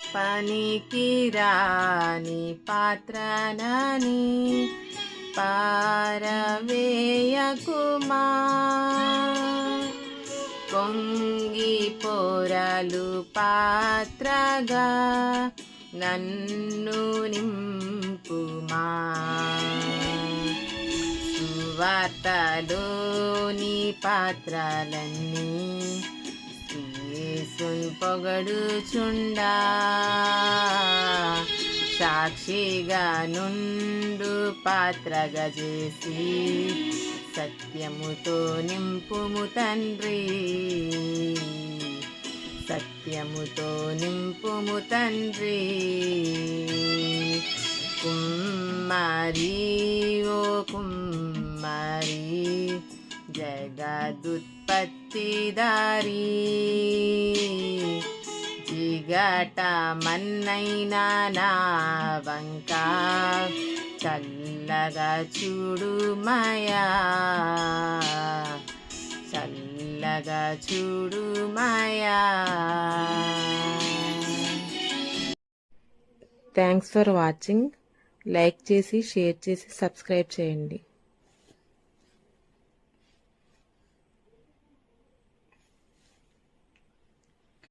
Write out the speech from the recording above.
పనికి రాని పాత్రనని పారవేయకుమా పొంగి పొరలు పాత్రగా నన్ను నింపుమా. సువార్తలోని పాత్రలన్నీ యేసున్ పొగడుచుండా. సాక్షిగా నుండు పాత్రగా చేసి సత్యముతో నింపుము తండ్రి. సత్యముతో నింపుము తండ్రి. కుమ్మారి ఓ కుమ్మ జగదుత్పత్తిదారి. జిగట మన్నైనా నా వంక చల్లగా చూడు మాయా. చల్లగా చూడు మాయా. థ్యాంక్స్ ఫర్ వాచింగ్ లైక్ చేసి షేర్ చేసి సబ్స్క్రైబ్ చేయండి.